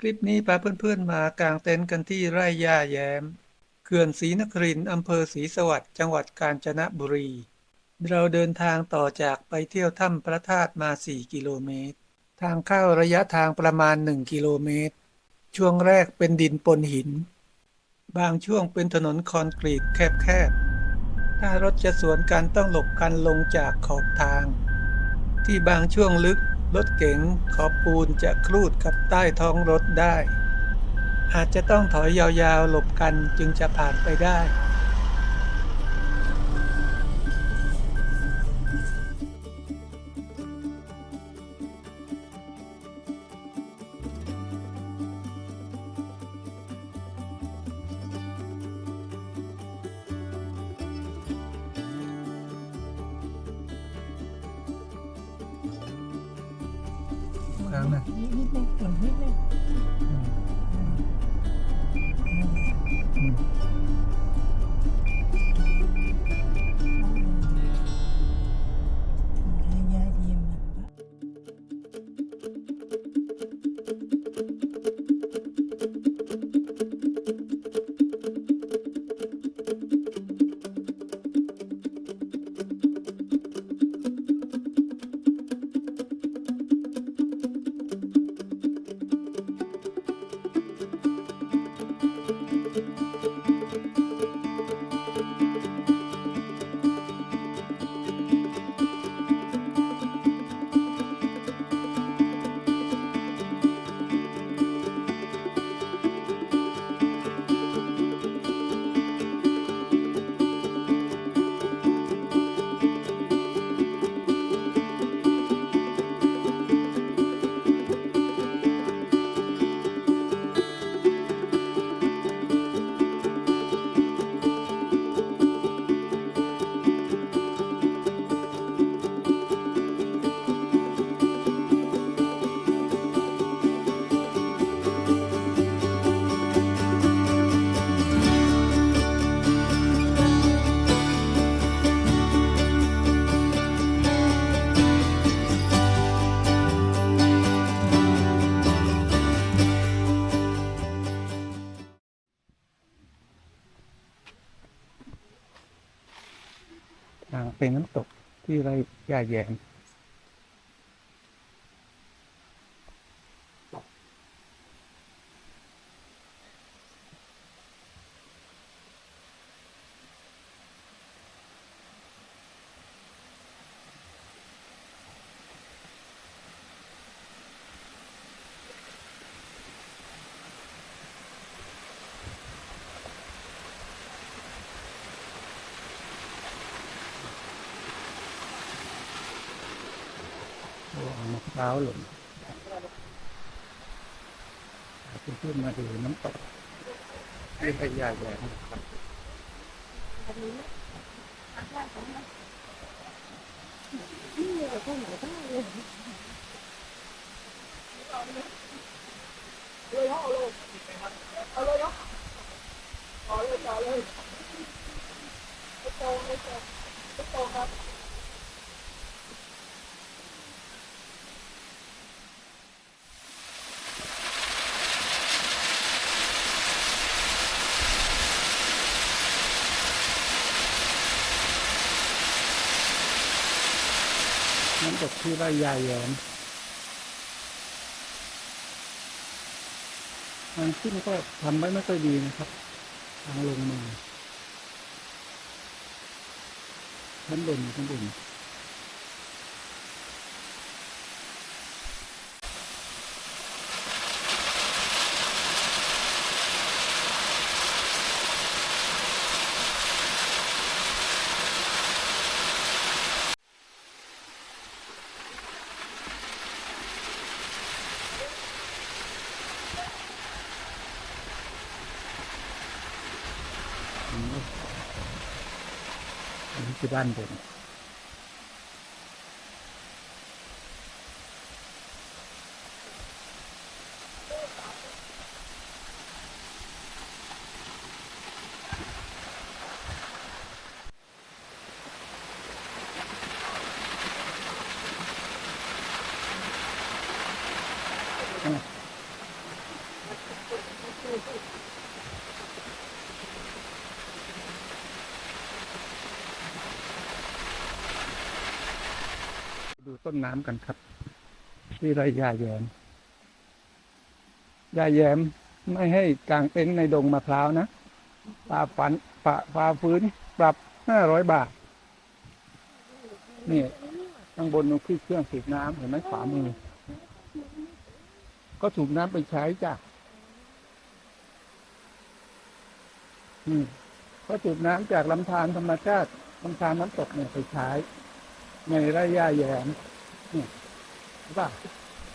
คลิปนี้พาเพื่อนๆมากางเต็นท์กันที่ไร่ย่าแย้ม เขื่อนศรีนครินทร์อำเภอศรีสวัสดิ์จังหวัดกาญจนบุรี เราเดินทางต่อจากไปเที่ยวถ้ำพระธาตุมา 4 กิโลเมตร ทางเข้าระยะทางประมาณ 1 กิโลเมตร ช่วงแรกเป็นดินปนหิน บางช่วงเป็นถนนคอนกรีตแคบๆ ถ้ารถจะสวนกันต้องหลบกันลงจากขอบทาง ที่บางช่วงลึก รถเก๋งขอบปูนจะคลูดกับใต้ท้องรถได้ อาจจะต้องถอยยาวๆหลบกันจึงจะผ่านไปได้ เป็นน้ำตกที่ไร่หญ้าแยม ระ วังมะพร้าหล่นพาเพื่อนมาดูน้ำตกที่ไร่ย่าแยมครับนี่เราก็หนูได้เลยน้ำตกที่ไร่ย่าแย มทางขึ้นก็ทำไว้ไม่ค่อยดีนะครับ ทางลงมาชั้นบนชั้นบนอันนี้ อันนี้คือด้านบน ต้นน้ำกันครับที่ไร่ยาแยมยาแยมไม่ให้กางเต็นท์ในดงมะพร้าวนะปลาฝันปลาปลาฟื้นปรับห้าร้อยบาท นี่ข้างบนมันคือเครื่องสูบน้ำเห็นไหมขวามือ ก็สูบน้ำไปใช้จ้ะอืมก็สูบน้ำจากลำธารธรรมชาติลำธารน้ำตกเนี่ยไปใช้ ในไร่ย่าแยม นี่ยเห็นป่ะ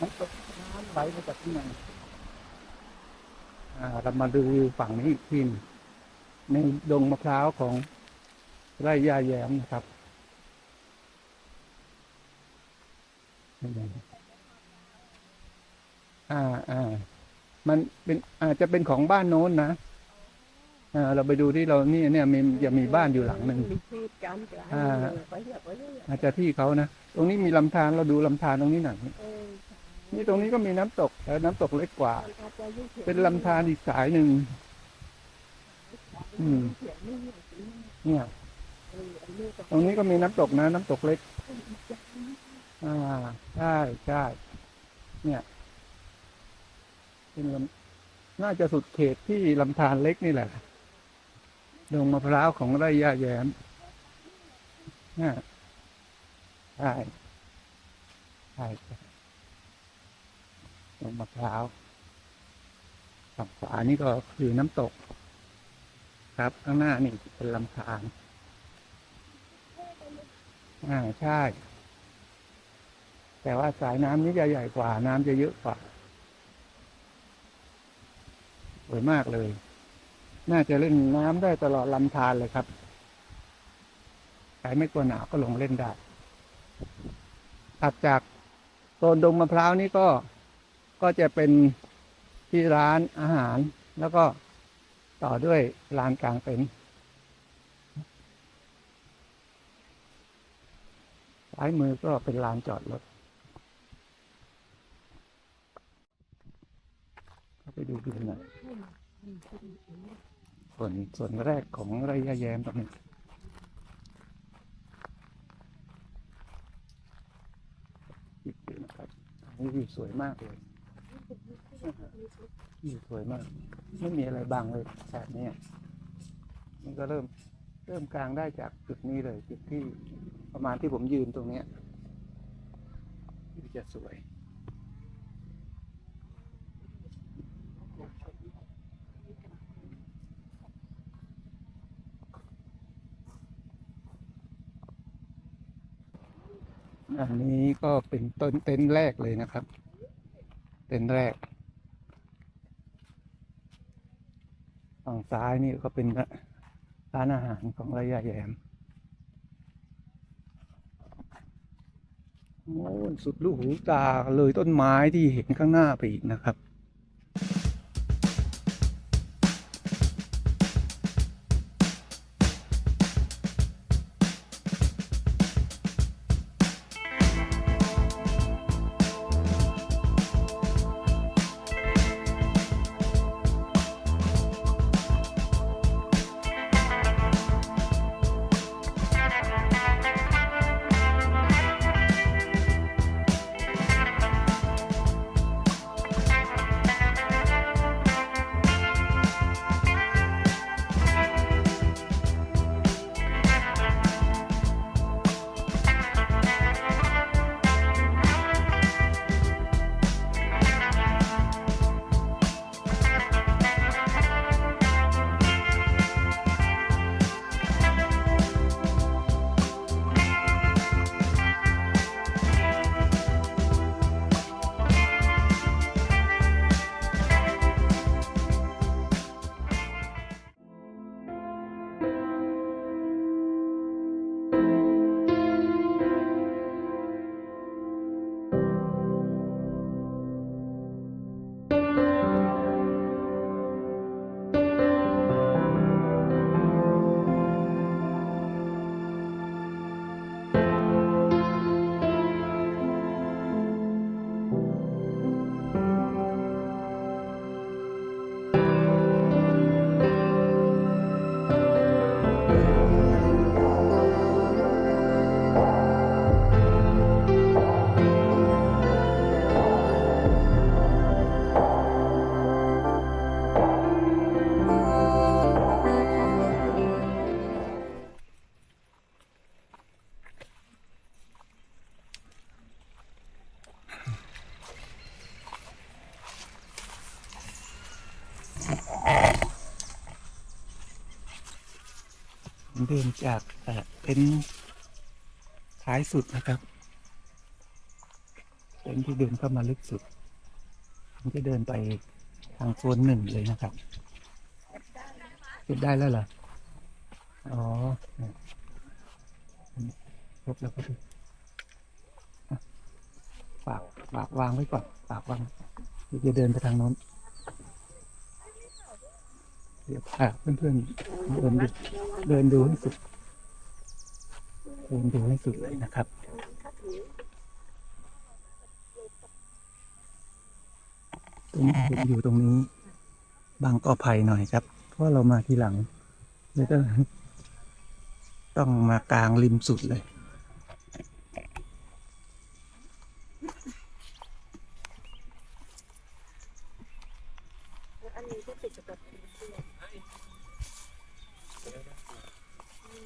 น้ำตกน้ำไหลมาจากที่ไหนอ่าเรามาดูฝั่งนี้อีกทีหนึ่งในดงมะพร้าวของไร่ยาแยมนะครับอ่าอ่ามันเป็นอาจจะเป็นของบ้านโน้นนะ เราไปดูที่เรานี่เนี่ยมีจะมีบ้านอยู่หลังหนึ่งอาจจะที่เขานะตรงนี้มีลำธารเราดูลำธารตรงนี้หน่อยนี่ตรงนี้ก็มีน้ำตกแต่น้ำตกเล็กกว่า เป็นลำธารอีกสายหนึ่งอืมเนี่ยตรงนี้ก็มีน้ำตกนะ น้ำตกเล็ก อ่าใช่ใช่เนี่ย เป็นลำน่าจะสุดเขตที่ลำธารเล็กนี่แหละ ดงมะพร้าวของไร่ยาแยมน่ะใช่ใช่ดงมะพร้าวฝั่งขวานี่ก็คือน้ำตก ครับ ข้างหน้านี่เป็นลำธารอ่าใช่ แต่ว่าสายน้ำนี้จะใหญ่กว่า น้ำจะเยอะกว่าสวยมากเลย น่าจะเล่นน้ำได้ตลอดลำธารเลยครับใครไม่กลัวหนาวก็ลงเล่นได้ถัดจากโซนดงมะพร้าวนี่ก็ก็จะเป็นที่ร้านอาหาร แล้วก็ต่อด้วยลานกลางเต็นท์ซ้ายมือก็เป็นลานจอดรถเข้าไปดูดูหน่อย ส่วนส่วนแรกของไรยะแยมตรงนี้นะครับอันนี้วิวสวยมากเลยวิวสวยมาก ไม่มีอะไรบังเลยแถบเนี้ยมันก็เริ่มเริ่มกลางได้จากจุดนี้เลย จุดที่ประมาณที่ผมยืนตรงเนี้ยวิวจะสวย อันนี้ก็เป็นต้นเต็นท์แรกเลยนะครับ เต็นท์แรกฝั่งซ้ายนี่ก็เป็นร้านอาหารของระยะแยมโอ้สุดลูกหูตาเลยต้นไม้ที่เห็นข้างหน้าไปอีกนะครับ เดินจากเอ่อเต็นท้ายสุดนะครับเต็นที่เดินเข้ามาลึกสุดผมจะเดินไปทางโซนหนึ่งเลยนะครับเก็บได้แล้วเหรอ อ๋อครบแล้วก็ฝากฝากวางไว้ก่อนฝากวางเดี๋ยวจะเดินไปทางโน้น เดี๋ยวพาเพื่อนๆเดินดูเดินดูให้สุดเดินดูให้สุดเลยนะครับตรงนี้ผมอยู่ตรงนี้ บางกอไผ่หน่อยครับ เพราะเรามาทีหลังเลยต้องต้องมากลางริมสุดเลย อันนี้ก็ติดกับแบบนี้ด้วย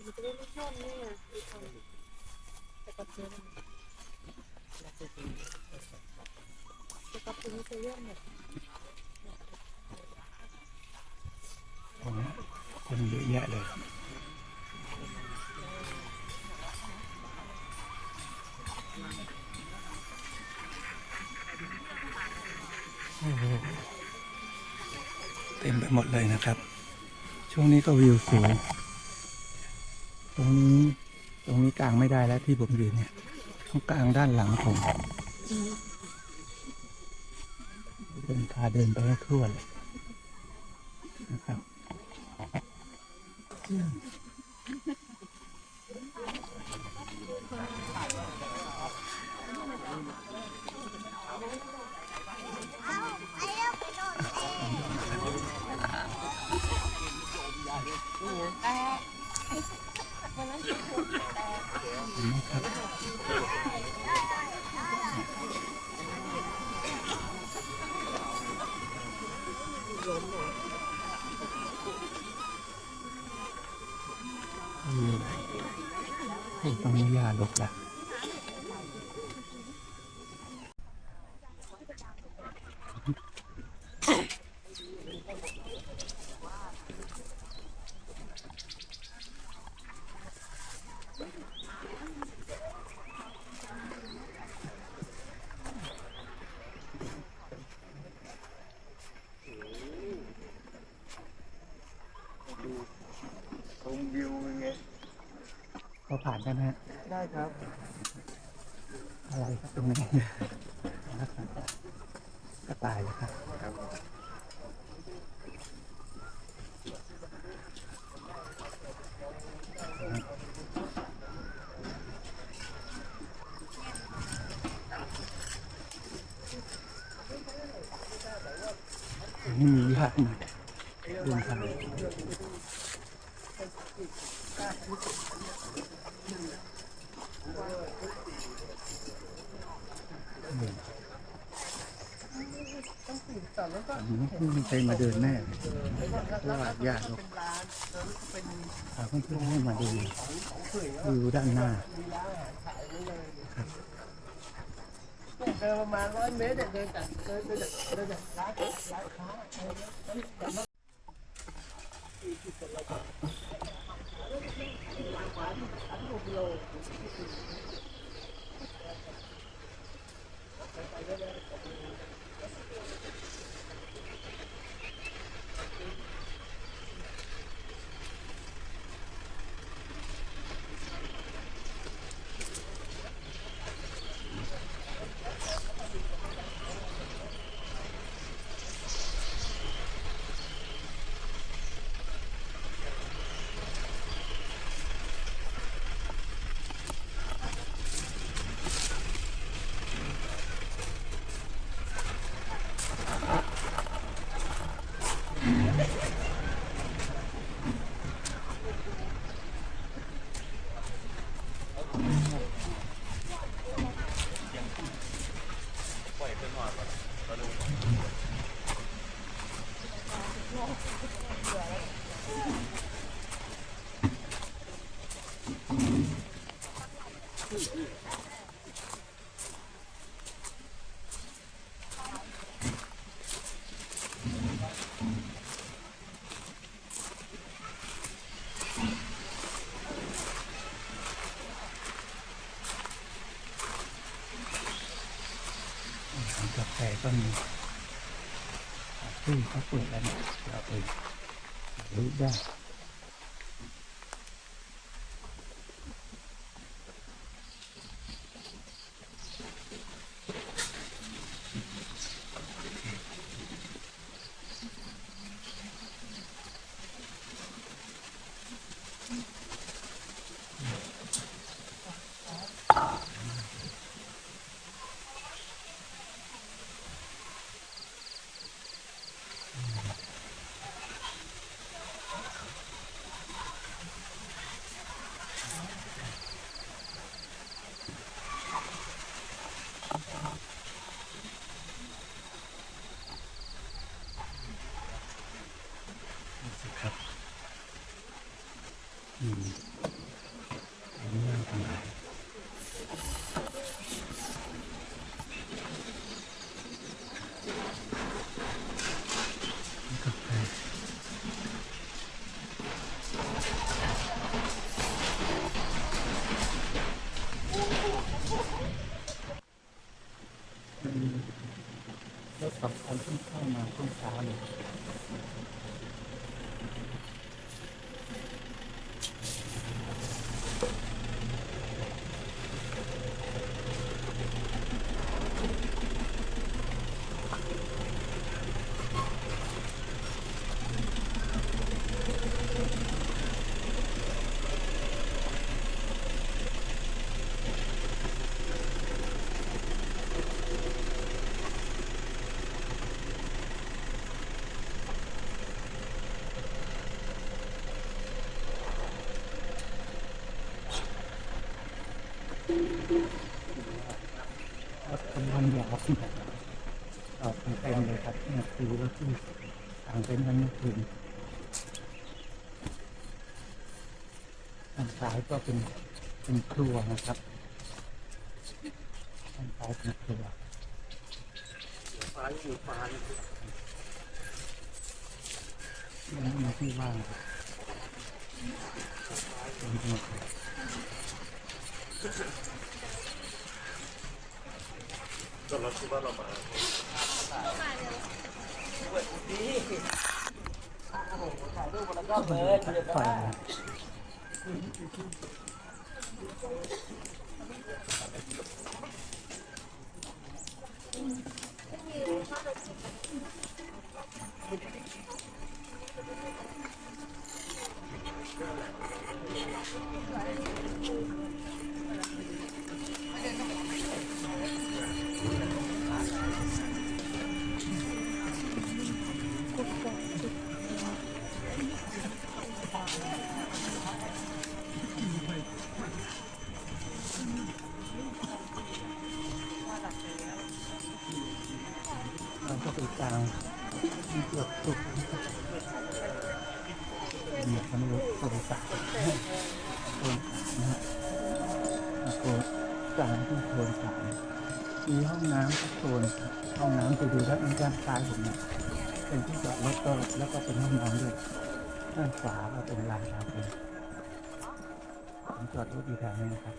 มันจะได้ไม่ชอบแน่มีทำแต่กับเพื่อนแต่กับ เพื่อนจะเยอะหมดคนเยอะแยะเลยเต็มไปหมดเลยนะครับ ช่วงนี้ก็วิวสวย ตรงนี้ ตรงนี้กลางไม่ได้แล้วที่ผมยืนเนี่ยต้องกลางด้านหลังผม เดินพาเดินไปให้ทั่วเลยนะครับ อืมโอ้ตรงนี้ยาลกละ เขาผ่านกันนะฮะ ได้ครับ อะไรครับตรงนี้นะครับกระต่ายเลยครับนี่มียากหน่อยเดินทาง อันนี้ไม่มีใครมาเดินแน่เพราะว่ายากหรอกพาเพื่อนๆให้มาดูวิวด้านหน้าเดินประมาณร้อยเมตรเนี่ยเดินจากเดินเดินจากเดินจากร้านร้านค้าอ มีตู้เขาเปิดแล้วเนี่ยเราเองรู้ได้ ช่ รถกำลังยาวขึ้นออกเต็มเลยครับเนี่ยคือรถที่างเป็นกันเมื่อคืนทางซ้ายก็เป็นเป็นครัวนะครับทางซ้ายเป็นครัวฟ้าอยู่ฟ้านี่มีที่ว่างเป็นหมดเลย ไฟนะเรา ด้านขวาก็เป็นลานดาวเรถผมจอดรถอยู่แถวนี้นะครับ